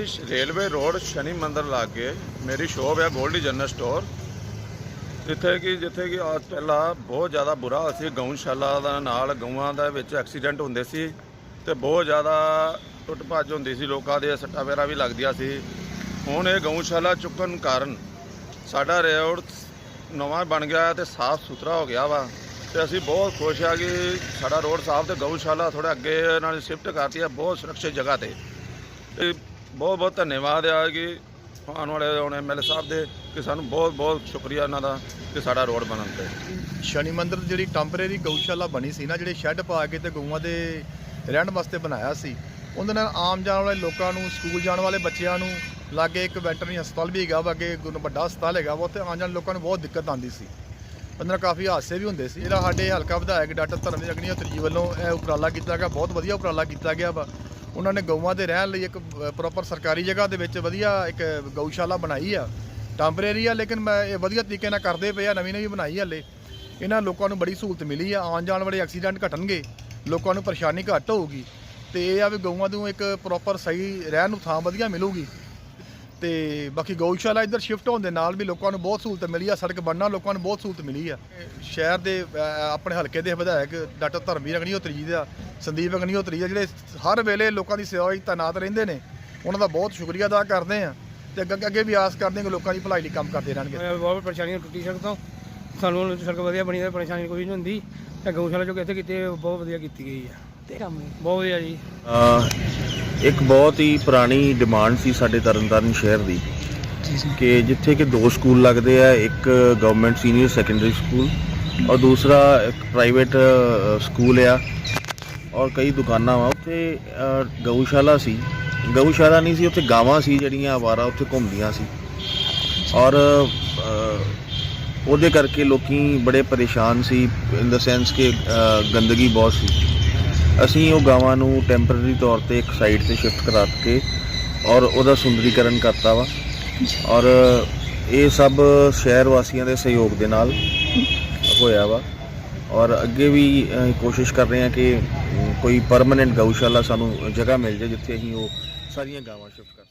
Railway road ਸ਼ਨੀ ਮੰਦਰ ਲਾਗੇ ਮੇਰੀ ਸ਼ੋਪ ਹੈ ਗੋਲਡੀ ਜਨਰਲ ਸਟੋਰ। ਜਿੱਥੇ ਕਿ ਜਿੱਥੇ ਕਿ ਅੱਜ ਪਹਿਲਾਂ ਬਹੁਤ ਜ਼ਿਆਦਾ ਬੁਰਾ ਹਾਲ ਸੀ। ਗਊਸ਼ਾਲਾ ਦਾ ਨਾਲ ਗਊਆਂ ਦਾ ਵਿੱਚ ਐਕਸੀਡੈਂਟ ਹੁੰਦੇ ਸੀ ਤੇ ਬਹੁਤ ਜ਼ਿਆਦਾ ਟੁੱਟ ਭੱਜ ਹੁੰਦੀ ਸੀ। ਲੋਕਾਂ ਦੇ ਸੱਟਾਂ ਪੈਰਾ ਵੀ ਲੱਗਦੀਆਂ ਸੀ। ਹੁਣ ਇਹ ਗਊਸ਼ਾਲਾ ਚੁੱਕਣ ਕਾਰਨ ਸਾਡਾ ਰੋਡ ਨਵਾਂ ਬਣ ਗਿਆ ਤੇ ਸਾਫ਼ ਸੁਥਰਾ ਹੋ ਗਿਆ ਵਾ। ਤੇ ਅਸੀਂ ਬਹੁਤ ਖੁਸ਼ ਆ ਕਿ ਸਾਡਾ ਰੋਡ ਸਾਫ਼ ਤੇ ਗਊਸ਼ਾਲਾ ਥੋੜਾ ਅੱਗੇ ਨਾਲ ਸ਼ਿਫਟ ਕਰਤੀ ਹੈ ਬਹੁਤ ਸੁਰੱਖਿਅਤ ਜਗ੍ਹਾ ਤੇ। ਤੇ ਬਹੁਤ ਬਹੁਤ ਧੰਨਵਾਦ ਆ ਕਿ ਆਉਣ ਵਾਲੇ ਹੁਣ ਐਮਐਲਏ ਸਾਹਿਬ ਦੇ ਕਿ ਸਾਨੂੰ ਬਹੁਤ ਬਹੁਤ ਸ਼ੁਕਰੀਆ ਇਹਨਾਂ ਦਾ ਕਿ ਸਾਡਾ ਰੋਡ ਬਣਨ ਤੇ। ਸ਼ਨੀ ਮੰਦਿਰ ਜਿਹੜੀ ਟੈਂਪਰੇਰੀ ਗਊਸ਼ਾਲਾ ਬਣੀ ਸੀ ਨਾ, ਜਿਹੜੇ ਸ਼ੈੱਡ ਪਾ ਕੇ ਤੇ ਗਊਆਂ ਦੇ ਰਹਿਣ ਵਾਸਤੇ ਬਣਾਇਆ ਸੀ, ਉਹਦੇ ਨਾਲ ਆਮ ਜਾਣ ਵਾਲੇ ਲੋਕਾਂ ਨੂੰ, ਸਕੂਲ ਜਾਣ ਵਾਲੇ ਬੱਚਿਆਂ ਨੂੰ, ਲਾਗੇ ਇੱਕ ਵੈਟਰਨਰੀ ਹਸਪਤਾਲ ਵੀ ਹੈਗਾ ਵਾ ਅੱਗੇ ਵੱਡਾ ਹਸਪਤਾਲ ਹੈਗਾ ਵਾ, ਉੱਥੇ ਆਉਣ ਜਾਣ ਲੋਕਾਂ ਨੂੰ ਬਹੁਤ ਦਿੱਕਤ ਆਉਂਦੀ ਸੀ। ਉਹਦੇ ਨਾਲ ਕਾਫੀ ਹਾਦਸੇ ਵੀ ਹੁੰਦੇ ਸੀ। ਜਿਹੜਾ ਸਾਡੇ ਹਲਕਾ ਵਿਧਾਇਕ ਡਾਕਟਰ ਧਰਮਵੀਰ ਅਗਨੀਹੋਤਰੀ ਜੀ ਵੱਲੋਂ ਇਹ ਉਪਰਾਲਾ ਕੀਤਾ ਗਿਆ, ਬਹੁਤ ਵਧੀਆ ਉਪਰਾਲਾ ਕੀਤਾ ਗਿਆ ਵਾ। ਉਹਨਾਂ ਨੇ ਗਊਆਂ ਦੇ ਰਹਿਣ ਲਈ ਇੱਕ ਪ੍ਰੋਪਰ ਸਰਕਾਰੀ ਜਗ੍ਹਾ ਦੇ ਵਿੱਚ ਵਧੀਆ ਇੱਕ ਗਊਸ਼ਾਲਾ ਬਣਾਈ ਆ ਟੈਂਪਰੇਰੀ ਆ, ਲੇਕਿਨ ਮੈਂ ਇਹ ਵਧੀਆ ਤਰੀਕੇ ਨਾਲ ਕਰਦੇ ਪਏ ਆ ਨਵੀਂ ਨਵੀਂ ਬਣਾਈ ਹਲੇ। ਇਹਨਾਂ ਲੋਕਾਂ ਨੂੰ ਬੜੀ ਸਹੂਲਤ ਮਿਲੀ ਆ, ਆਉਣ ਜਾਣ ਵਾਲੇ ਐਕਸੀਡੈਂਟ ਘਟਣਗੇ, ਲੋਕਾਂ ਨੂੰ ਪਰੇਸ਼ਾਨੀ ਘੱਟ ਹੋਊਗੀ, ਤੇ ਇਹ ਆ ਵੀ ਗਊਆਂ ਨੂੰ ਇੱਕ ਪ੍ਰੋਪਰ ਸਹੀ ਰਹਿਣ ਨੂੰ ਥਾਂ ਵਧੀਆ ਮਿਲੂਗੀ। ਤੇ ਬਾਕੀ ਗਊਸ਼ਾਲਾ ਇੱਧਰ ਸ਼ਿਫਟ ਹੋਣ ਦੇ ਨਾਲ ਵੀ ਲੋਕਾਂ ਨੂੰ ਬਹੁਤ ਸਹੂਲਤ ਮਿਲੀ ਆ ਸੜਕ ਬਣਨਾ ਲੋਕਾਂ ਨੂੰ ਬਹੁਤ ਸਹੂਲਤ ਮਿਲੀ ਆ। ਸ਼ਹਿਰ ਦੇ ਆਪਣੇ ਹਲਕੇ ਦੇ ਵਿਧਾਇਕ ਡਾਕਟਰ ਧਰਮਵੀਰ ਅਗਨੀਹੋਤਰੀ ਜੀ ਦਾ ਸੰਦੀਪ ਅਗਨੀਹੋਤਰੀ ਆ ਜਿਹੜੇ ਹਰ ਵੇਲੇ ਲੋਕਾਂ ਦੀ ਸੇਵਾ ਵਿੱਚ ਤੈਨਾਤ ਰਹਿੰਦੇ ਨੇ ਉਹਨਾਂ ਦਾ ਬਹੁਤ ਸ਼ੁਕਰੀਆ ਅਦਾ ਕਰਦੇ ਆ ਤੇ ਅੱਗੇ ਅੱਗੇ ਵੀ ਆਸ ਕਰਦੇ ਹਾਂ ਕਿ ਲੋਕਾਂ ਦੀ ਭਲਾਈ ਲਈ ਕੰਮ ਕਰਦੇ ਰਹਿਣਗੇ। ਮੈਂ ਬਹੁਤ ਪਰੇਸ਼ਾਨੀਆਂ ਟੁੱਟੀ ਸੜਕ ਤੋਂ। ਸਾਨੂੰ ਸੜਕ ਵਧੀਆ ਬਣੀ ਹੈ ਪਰੇਸ਼ਾਨੀ ਕੋਈ ਨਹੀਂ ਹੁੰਦੀ। ਤੇ ਗਊਸ਼ਾਲਾ ਜੋ ਇੱਥੇ ਕੀਤੀ ਬਹੁਤ ਵਧੀਆ ਕੀਤੀ ਗਈ ਹੈ ਤੇ ਬਹੁਤ ਵਧੀਆ ਜੀ। ਇੱਕ ਬਹੁਤ ਹੀ ਪੁਰਾਣੀ ਡਿਮਾਂਡ ਸੀ ਸਾਡੇ ਤਰਨਤਾਰਨ ਸ਼ਹਿਰ ਦੀ ਕਿ ਜਿੱਥੇ ਕਿ ਦੋ ਸਕੂਲ ਲੱਗਦੇ ਆ ਇੱਕ ਗਵਰਨਮੈਂਟ ਸੀਨੀਅਰ ਸੈਕੰਡਰੀ ਸਕੂਲ ਔਰ ਦੂਸਰਾ ਇੱਕ ਪ੍ਰਾਈਵੇਟ ਸਕੂਲ ਆ ਔਰ ਕਈ ਦੁਕਾਨਾਂ ਵਾ। ਉੱਥੇ ਗਊਸ਼ਾਲਾ ਸੀ। ਗਊਸ਼ਾਲਾ ਨਹੀਂ ਸੀ ਉੱਥੇ ਗਾਵਾਂ ਸੀ ਜਿਹੜੀਆਂ ਆਵਾਰਾ ਉੱਥੇ ਘੁੰਮਦੀਆਂ ਸੀ। ਔਰ ਉਹਦੇ ਕਰਕੇ ਲੋਕੀ ਬੜੇ ਪਰੇਸ਼ਾਨ ਸੀ ਇਨ ਦਾ ਸੈਂਸ ਕਿ ਗੰਦਗੀ ਬਹੁਤ ਸੀ। ਅਸੀਂ ਉਹ ਗਾਵਾਂ ਨੂੰ ਟੈਂਪਰੇਰੀ ਤੌਰ ਤੇ ਇੱਕ ਸਾਈਡ ਤੇ ਸ਼ਿਫਟ ਕਰਾ ਕੇ ਔਰ ਉਹਦਾ ਸੁੰਦਰੀਕਰਨ ਕਰਤਾ ਵਾ। ਔਰ ਇਹ ਸਭ ਸ਼ਹਿਰ ਵਾਸੀਆਂ ਦੇ ਸਹਿਯੋਗ ਦੇ ਨਾਲ ਹੋਇਆ ਵਾ। ਔਰ ਅੱਗੇ ਵੀ ਕੋਸ਼ਿਸ਼ ਕਰ ਰਹੇ ਹਾਂ ਕਿ ਕੋਈ ਪਰਮਨੈਂਟ ਗਊਸ਼ਾਲਾ ਸਾਨੂੰ ਜਗ੍ਹਾ ਮਿਲ ਜਾਏ ਜਿੱਥੇ ਅਸੀਂ ਉਹ ਸਾਰੀਆਂ ਗਾਵਾਂ ਸ਼ਿਫਟ ਕਰ